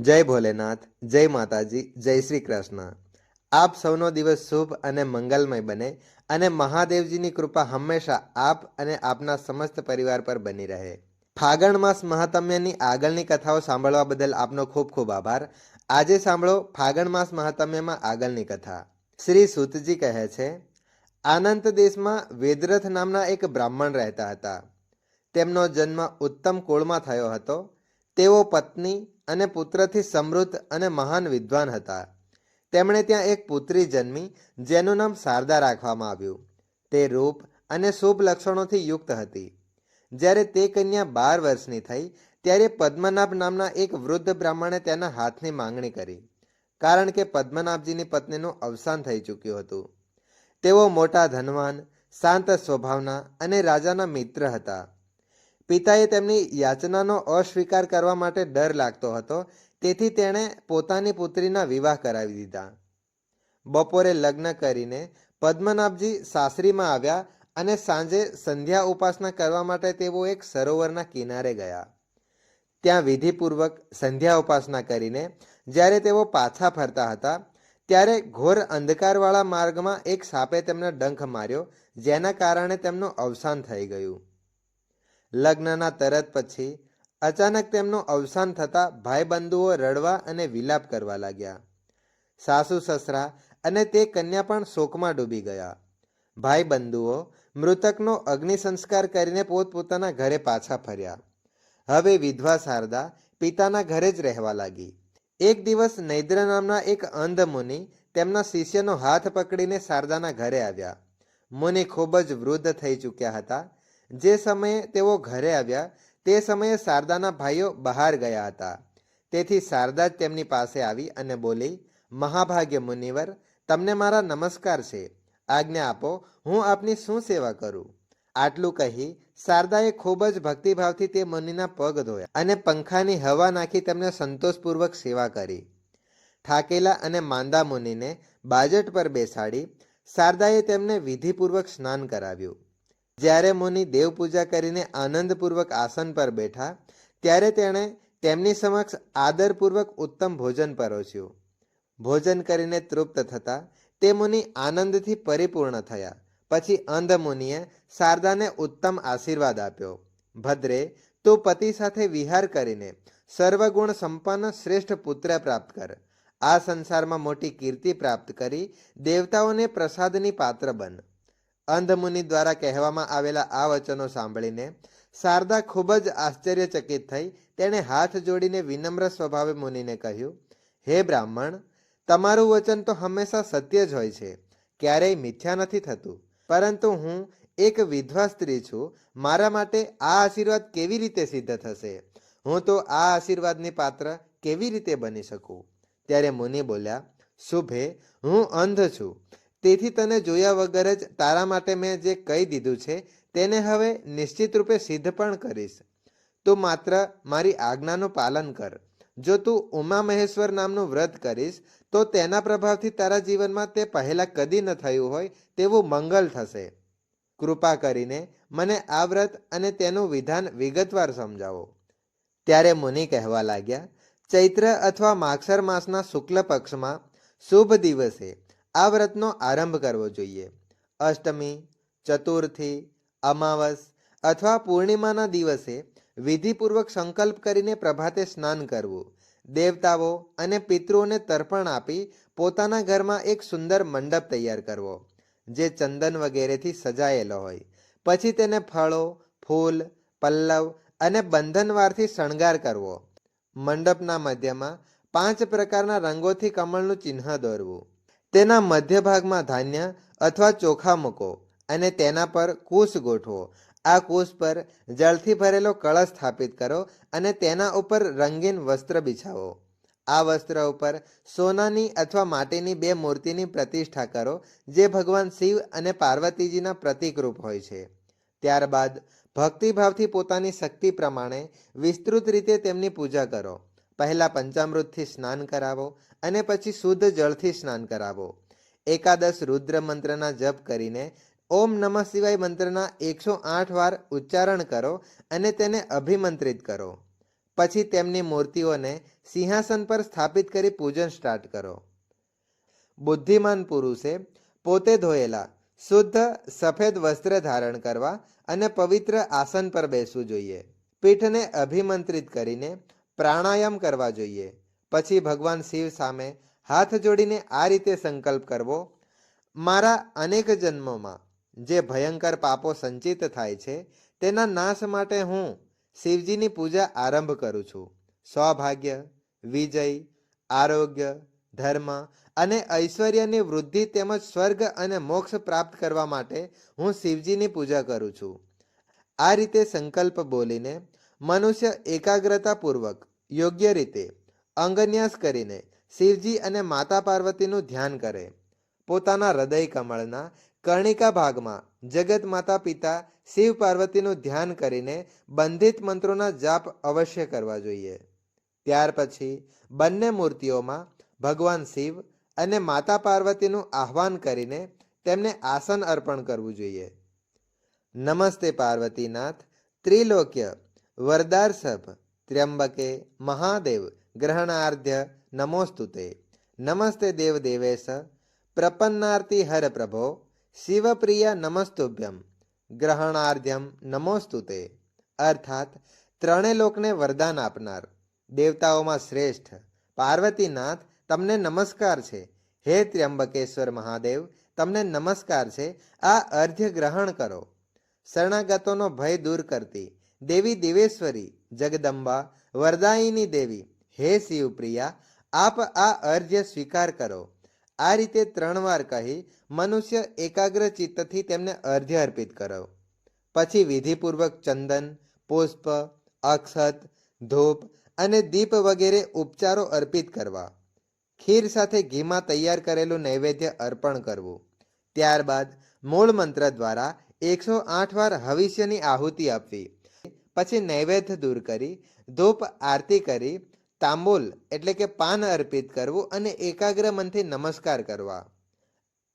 જય ભોલેનાથ, જય માતાજી, જય શ્રી કૃષ્ણ આપ સૌનો દિવસ શુભ અને મંગલમય બને અને મહાદેવજીની કૃપા હંમેશા આપ અને આપના સમસ્ત પરિવાર પર બની રહે. ફાગણ માસ મહાત્મ્યની આગળની કથાઓ સાંભળવા બદલ આપનો ખૂબ ખૂબ આભાર. આજે સાંભળો ફાગણ માસ મહાત્મ્યમાં આગળની કથા. શ્રી સુતજી કહે છે આનંદ દેશમાં વેદરથ નામના એક બ્રાહ્મણ રહેતા હતા. તેમનો જન્મ ઉત્તમ કુળમાં થયો હતો તેઓ પત્ની અને પુત્રથી સમૃદ્ધ અને મહાન વિદ્વાન હતા. તેમણે ત્યાં એક પુત્રી જન્મી, જેનું નામ શારદા રાખવામાં આવ્યું. તે રૂપ અને શુભ લક્ષણોથી યુક્ત હતી. જ્યારે તે કન્યા બાર વર્ષની થઈ, ત્યારે પદ્મનાભ નામના એક વૃદ્ધ બ્રાહ્મણે તેના હાથની માંગણી કરી, કારણ કે પદ્મનાભજીની પત્નીનું અવસાન થઈ ચૂક્યું હતું. તેઓ મોટા ધનવાન, શાંત સ્વભાવના અને રાજાના મિત્ર હતા. પિતાએ તેમની યાચનાનો અસ્વીકાર કરવા માટે ડર લાગતો હતો. તેથી તેણે પોતાની પુત્રીના વિવાહ કરાવી દીધા. બપોરે લગ્ન કરીને પદ્મનાભજી સાસરીમાં આવ્યા અને સાંજે સંધ્યા ઉપાસના કરવા માટે તેઓ એક સરોવરના કિનારે ગયા. ત્યાં વિધિપૂર્વક સંધ્યા ઉપાસના કરીને જ્યારે તેઓ પાછા ફરતા હતા, ત્યારે ઘોર અંધકારવાળા માર્ગમાં એક સાપે તેમને ડંખ માર્યો, જેના કારણે તેમનું અવસાન થઈ ગયું. લગ્નના તરત પછી અચાનક તેમનું અવસાન થતાં ભાઈબંધુઓ રડવા અને વિલાપ કરવા લાગ્યા. સાસુ, સસરા અને તે કન્યા પણ શોકમાં ડૂબી ગયા. ભાઈબંધુઓ મૃતકનો અગ્નિ સંસ્કાર કરીને પોતપોતાના ઘરે પાછા ફર્યા. હવે વિધવા શારદા પિતાના ઘરે જ રહેવા લાગી. એક દિવસ નૈદ્ર નામના એક અંધ મુનિ તેમના શિષ્યનો હાથ પકડીને શારદાના ઘરે આવ્યા. મુનિ ખૂબ જ વૃદ્ધ થઈ ચૂક્યા હતા જે સમયે તેઓ ઘરે આવ્યા, તે સમયે શારદાના ભાઈઓ બહાર ગયા હતા. તેથી શારદા જ તેમની પાસે આવી અને બોલી, મહાભાગ્ય મુનિવર, તમને મારા નમસ્કાર છે. આજ્ઞા આપો, હું આપની શું સેવા કરું? આટલું કહી શારદાએ ખૂબ જ ભક્તિભાવથી તે મુનિના પગ ધોયા અને પંખાની હવા નાખી તેમને સંતોષપૂર્વક સેવા કરી. થાકેલા અને માંદા મુનિને બાજટ પર બેસાડી, શારદાએ તેમને વિધિપૂર્વક સ્નાન કરાવ્યું. જ્યારે મુનિ દેવપૂજા કરીને આનંદપૂર્વક આસન પર બેઠા, ત્યારે તેણે તેમની સમક્ષ આદરપૂર્વક ઉત્તમ ભોજન પરોસ્યું. ભોજન કરીને તૃપ્ત થતા, તે મુનિ આનંદથી પરિપૂર્ણ થયા. પછી અંધ મુનિએ શારદાને ઉત્તમ આશીર્વાદ આપ્યો. ભદ્રે, તું પતિ સાથે વિહાર કરીને સર્વગુણ સંપન્ન શ્રેષ્ઠ પુત્ર પ્રાપ્ત કર. આ સંસારમાં મોટી કીર્તિ પ્રાપ્ત કરી દેવતાઓને પ્રસાદની પાત્ર બન. અંધ મુનિ દ્વારા કહેવામાં આવેલા આ વચનો સાંભળીને શારદા ખૂબ જ આશ્ચર્યચકિત થઈ. તેણે હાથ જોડીને વિનમ્ર સ્વભાવે મુનિને કહ્યું, હે બ્રાહ્મણ, તમારું વચન તો હંમેશા સત્ય જ હોય છે, ક્યારેય મિથ્યા નથી થતું. પરંતુ હું એક વિધવા સ્ત્રી છું, મારા માટે આ આશીર્વાદ કેવી રીતે સિદ્ધ થશે? હું તો આ આશીર્વાદની પાત્ર કેવી રીતે બની શકું? ત્યારે મુનિ બોલ્યા, શુભે, હું અંધ છું. તેથી તને જોયા વગર જ તારા માટે મેં જે કહી દીધું છે, તેને હવે નિશ્ચિત રૂપે સિદ્ધ પણ કરીશ. તું માત્ર મારી આજ્ઞાનું પાલન કર. જો તું ઉમા મહેશ્વર નામનું વ્રત કરીશ, તો તેના પ્રભાવથી તારા જીવનમાં તે પહેલાં કદી ન થયું હોય તેવું મંગલ થશે. કૃપા કરીને મને આ વ્રત અને તેનું વિધાન વિગતવાર સમજાવો. ત્યારે મુનિ કહેવા લાગ્યા, ચૈત્ર અથવા માગસર માસના શુક્લ પક્ષમાં શુભ દિવસે આ વ્રતનો આરંભ કરવો જોઈએ. અષ્ટમી, ચતુર્થી, અમાવસ અથવા પૂર્ણિમાના દિવસે વિધિપૂર્વક સંકલ્પ કરીને પ્રભાતે સ્નાન કરવું. દેવતાઓ અને પિતૃઓને તર્પણ આપી પોતાના ઘરમાં એક સુંદર મંડપ તૈયાર કરવો, જે ચંદન વગેરેથી સજાયેલો હોય. પછી તેને ફળો, ફૂલ, પલ્લવ અને બંધનવારથી શણગાર કરવો. મંડપના મધ્યમાં પાંચ પ્રકારના રંગોથી કમળનું ચિહ્ન દોરવું. તેના મધ્ય ભાગમાં ધાન્ય અથવા ચોખા મૂકો અને તેના પર કૂશ ગોઠવો. આ કૂશ પર જળથી ભરેલો કળશ સ્થાપિત કરો અને તેના ઉપર રંગીન વસ્ત્ર બિછાવો. આ વસ્ત્ર ઉપર સોનાની અથવા માટીની બે મૂર્તિની પ્રતિષ્ઠા કરો, જે ભગવાન શિવ અને પાર્વતીજીના પ્રતિકરૂપ હોય છે. ત્યારબાદ ભક્તિભાવથી પોતાની શક્તિ પ્રમાણે વિસ્તૃત રીતે તેમની પૂજા કરો. પહેલાં પંચામૃતથી સ્નાન કરાવો અને પછી શુદ્ધ જળથી સ્નાન કરાવો. એકાદશ રુદ્ર મંત્રના જપ કરીને ઓમ નમઃ શિવાય મંત્રના એકસો આઠ વાર ઉચ્ચારણ કરો અને તેને અભિમંત્રિત કરો. પછી તેમની મૂર્તિઓને સિંહાસન પર સ્થાપિત કરી પૂજન સ્ટાર્ટ કરો. બુદ્ધિમાન પુરુષે પોતે ધોયેલા શુદ્ધ સફેદ વસ્ત્ર ધારણ કરવા અને પવિત્ર આસન પર બેસવું જોઈએ. પીઠને અભિમંત્રિત કરીને પ્રાણાયામ કરવા જોઈએ. પછી ભગવાન શિવ સામે હાથ જોડીને આ રીતે સંકલ્પ કરવો, મારા અનેક જન્મોમાં જે ભયંકર પાપો સંચિત થાય છે, તેના નાશ માટે હું શિવજીની પૂજા આરંભ કરું છું. સૌભાગ્ય, વિજય, આરોગ્ય, ધર્મ અને ઐશ્વર્યની વૃદ્ધિ તેમજ સ્વર્ગ અને મોક્ષ પ્રાપ્ત કરવા માટે હું શિવજીની પૂજા કરું છું. આ રીતે સંકલ્પ બોલીને મનુષ્ય એકાગ્રતાપૂર્વક, યોગ્ય રીતે અંગન્યાસ કરીને શિવજી અને માતા પાર્વતીનું ધ્યાન કરે. પોતાના હૃદય કમળના કર્ણિકા ભાગમાં જગત માતા પિતા શિવ પાર્વતીનું ધ્યાન કરીને બંધિત મંત્રોના જાપ અવશ્ય કરવા જોઈએ. ત્યાર પછી બંને મૂર્તિઓમાં ભગવાન શિવ અને માતા પાર્વતીનું આહ્વાન કરીને તેમને આસન અર્પણ કરવું જોઈએ. નમસ્તે પાર્વતીનાથ, ત્રિલોક્ય વરદારસભ ત્ર્યંબકે મહાદેવ ગ્રહણાર્ધ્ય નમોસ્તુતે નમસ્તે દેવ દેવેશ પ્રપન્નાર્તિ હર પ્રભો શિવપ્રિય નમસ્તુભ્યમ ગ્રહણાર્ધ્યમ નમોસ્તુતે અર્થાત ત્રણે લોકને વરદાન આપનાર દેવતાઓમાં શ્રેષ્ઠ પાર્વતીનાથ તમને નમસ્કાર છે હે ત્ર્યંબકેશ્વર મહાદેવ તમને નમસ્કાર છે આ અર્ધ્ય ગ્રહણ કરો શરણાગતોનો ભય દૂર કરતી દેવી દેવેશ્વરી, જગદંબા, વરદાયિની દેવી. હે શિવપ્રિયા આપ આ અર્ધ્ય સ્વીકાર કરો. આ રીતે ત્રણ વાર કહી મનુષ્ય એકાગ્ર ચિત્તથી તેમને અર્ધ્ય અર્પિત કરો. પછી વિધિપૂર્વક ચંદન, પુષ્પ, અક્ષત, ધૂપ અને દીપ વગેરે ઉપચારો અર્પિત કરવા. ખીર સાથે ઘીમાં તૈયાર કરેલું નૈવેદ્ય અર્પણ કરવું. ત્યારબાદ મૂળ મંત્ર દ્વારા એકસો આઠ વાર હવિષ્યની આહુતિ આપવી. પછી નૈવેદ્ય દૂર કરી, ધૂપ આરતી કરી, તાંબુલ એટલે કે પાન અર્પિત કરવું અને એકાગ્ર મનથી નમસ્કાર કરવા.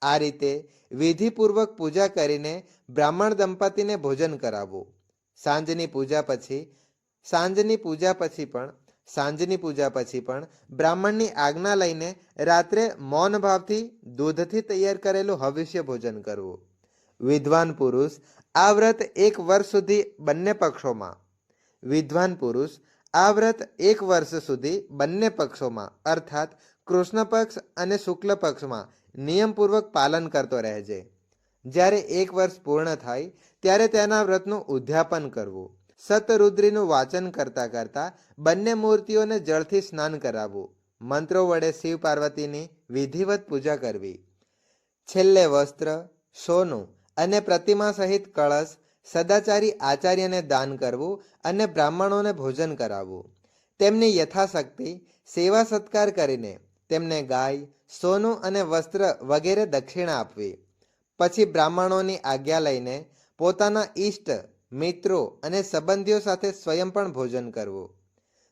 આ રીતે વિધિપૂર્વક પૂજા કરીને બ્રાહ્મણ દંપતીને ભોજન કરાવવું. સાંજની પૂજા પછી, સાંજની પૂજા પછી પણ, સાંજની પૂજા પછી પણ બ્રાહ્મણની આજ્ઞા લઈને રાત્રે મૌન ભાવથી દૂધથી તૈયાર કરેલું હવિષ્ય ભોજન કરવું. વિદ્વાન પુરુષ, આ વ્રત એક વર્ષ સુધી બંને પક્ષોમાં. વિદ્વાન પુરુષ, આ વ્રત એક વર્ષ સુધી બંને પક્ષોમાં. અર્થાત, કૃષ્ણ પક્ષ અને શુક્લ પક્ષમાં નિયમપૂર્વક પાલન કરતો રહેજે. જ્યારે એક વર્ષ પૂર્ણ થાય, ત્યારે તેના વ્રતનું ઉદ્યાપન કરવું. સતરુદ્રીનું વાચન કરતા કરતા બંને મૂર્તિઓને જળથી સ્નાન કરાવવું. મંત્રો વડે શિવ પાર્વતીની વિધિવત પૂજા કરવી. છેલ્લે વસ્ત્ર, સોનું. અને પ્રતિમા સહિત કળશ, સદાચારી આચાર્યને દાન કરવું અને બ્રાહ્મણોને ભોજન કરાવવું. તેમની યથાશક્તિ, સેવા સત્કાર કરીને તેમને ગાય, સોનું અને વસ્ત્ર વગેરે દક્ષિણા આપવી. પછી બ્રાહ્મણોની આજ્ઞા લઈને પોતાના ઈષ્ટ, મિત્રો અને સંબંધીઓ સાથે સ્વયં પણ ભોજન કરવું.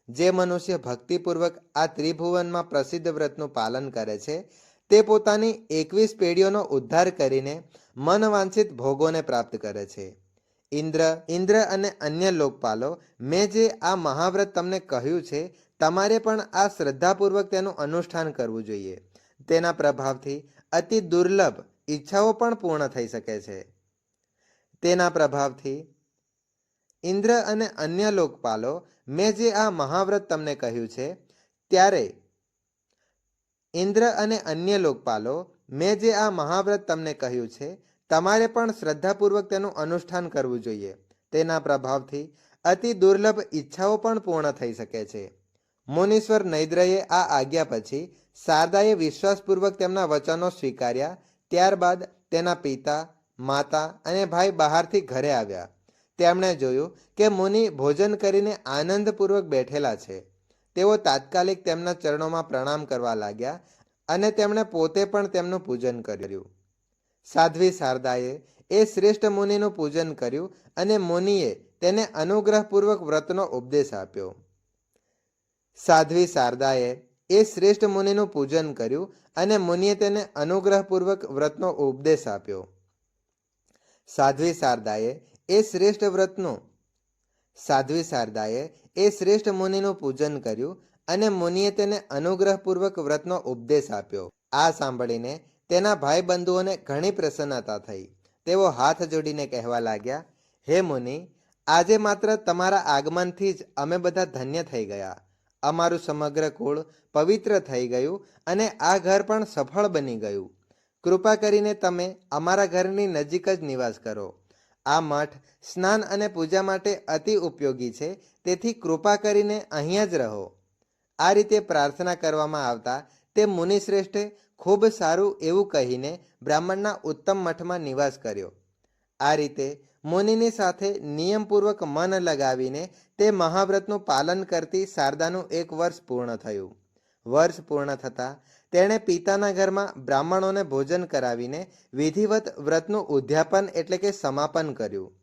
જે મનુષ્ય ભક્તિપૂર્વક આ ત્રિભુવનમાં પ્રસિદ્ધ વ્રતનું પાલન કરે છે તે પોતાની એકવીસ પેઢીઓનો ઉદ્ધાર કરીને મનવાંછિત ભોગોને પ્રાપ્ત કરે છે. ઇન્દ્ર ઇન્દ્ર અને અન્ય લોકપાલો, મેં જે આ મહાવ્રત તમને કહ્યું છે, તમારે પણ આ શ્રદ્ધાપૂર્વક તેનું અનુષ્ઠાન કરવું જોઈએ. તેના પ્રભાવથી અતિ દુર્લભ ઈચ્છાઓ પણ પૂર્ણ થઈ શકે છે. તેના પ્રભાવથી ઇન્દ્ર અને અન્ય લોકપાલો, મેં જે આ મહાવ્રત તમને કહ્યું છે, ત્યારે ઇન્દ્ર અને અન્ય લોકપાલો, મેં જે આ મહાવ્રત તમને કહ્યું છે, તમારે પણ શ્રદ્ધાપૂર્વક તેનું અનુષ્ઠાન કરવું જોઈએ. તેના પ્રભાવથી અતિ દુર્લભ ઈચ્છાઓ પણ પૂર્ણ થઈ શકે છે. મુનીશ્વર નૈદ્રએ આ આજ્ઞા પછી શારદાએ વિશ્વાસપૂર્વક તેમના વચનો સ્વીકાર્યા, ત્યારબાદ તેના પિતા, માતા અને ભાઈ બહારથી ઘરે આવ્યા. તેમણે જોયું કે મુનિ ભોજન કરીને આનંદપૂર્વક બેઠેલા છે. તેઓ તાત્કાલિક તેમના ચરણોમાં પ્રણામ કરવા લાગ્યા અને તેમણે પોતે પણ તેમનું પૂજન કર્યું. સાધ્વી શારદાએ એ શ્રેષ્ઠ મુનિનું પૂજન કર્યું અને મુનિએ તેને અનુગ્રહપૂર્વક વ્રતનો ઉપદેશ આપ્યો. સાધ્વી શારદાએ એ શ્રેષ્ઠ મુનિનું પૂજન કર્યું અને મુનિએ તેને અનુગ્રહપૂર્વક વ્રતનો ઉપદેશ આપ્યો. સાધ્વી શારદાએ એ શ્રેષ્ઠ વ્રતનું સાધ્વી શારદાએ એ શ્રેષ્ઠ મુનિનું પૂજન કર્યું અને મુનિએ તેને અનુગ્રહપૂર્વક વ્રતનો ઉપદેશ આપ્યો. આ સાંભળીને તેના ભાઈ બંધુઓને ઘણી પ્રસન્નતા થઈ. તેઓ હાથ જોડીને કહેવા લાગ્યા, હે મુનિ, આજે માત્ર તમારા આગમનથી જ અમે બધા ધન્ય થઈ ગયા. અમારું સમગ્ર કુળ પવિત્ર થઈ ગયું અને આ ઘર પણ સફળ બની ગયું. કૃપા કરીને તમે અમારા ઘરની નજીક જ નિવાસ કરો. આ મઠ સ્નાન અને પૂજા માટે અતિ ઉપયોગી છે, તેથી કૃપા કરીને અહીંયા જ રહો. આ રીતે પ્રાર્થના કરવામાં આવતા તે મુનિશ્રેષ્ઠે ખૂબ સારું એવું કહીને બ્રાહ્મણના ઉત્તમ મઠમાં નિવાસ કર્યો. આ રીતે મુનિની સાથે નિયમપૂર્વક મન લગાવીને તે મહાવ્રતનું પાલન કરતી શારદાનું એક વર્ષ પૂર્ણ થયું. વર્ષ પૂર્ણ થતાં તેણે પિતાના ઘરમાં બ્રાહ્મણોને ભોજન કરાવીને વિધિવત વ્રતનું ઉદ્યાપન એટલે કે સમાપન કર્યું.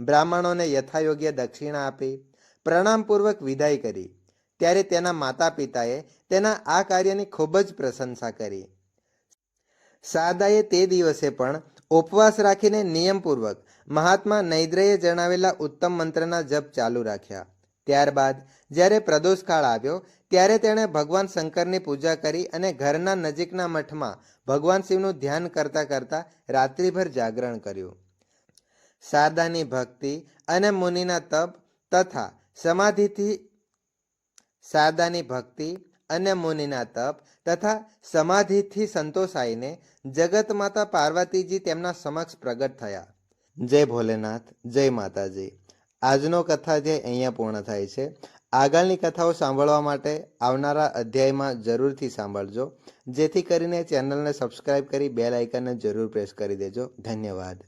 બ્રાહ્મણોને યથાયોગ્ય દક્ષિણા આપી, પ્રણામપૂર્વક વિદાય કરી. ત્યારે તેના માતા પિતાએ તેના આ કાર્યની ખૂબ જ પ્રશંસા કરી. સાદાએ તે દિવસે પણ ઉપવાસ રાખીને નિયમપૂર્વક મહાત્મા નૈદ્રએ જણાવેલા ઉત્તમ મંત્રના જપ ચાલુ રાખ્યા. ત્યારબાદ જ્યારે પ્રદોષકાળ આવ્યો, ત્યારે તેણે ભગવાન શંકરની પૂજા કરી અને ઘરના નજીકના મઠમાં ભગવાન શિવનું ધ્યાન કરતા કરતા રાત્રિભર જાગરણ કર્યું. શારદાની ભક્તિ અને મુનિના તપ તથા સમાધિથી શારદાની ભક્તિ અને મુનિના તપ તથા સમાધિથી સંતોષાઈને જગત માતા પાર્વતીજી તેમના સમક્ષ પ્રગટ થયા. જય ભોલેનાથ, જય માતાજી. આજનો કથા જે અહીંયા પૂર્ણ થાય છે, આગળની કથાઓ સાંભળવા માટે આવનારા અધ્યાયમાં જરૂરથી સાંભળજો. જેથી કરીને ચેનલને સબસ્ક્રાઇબ કરી બેલ આઇકનને જરૂર પ્રેસ કરી દેજો. ધન્યવાદ.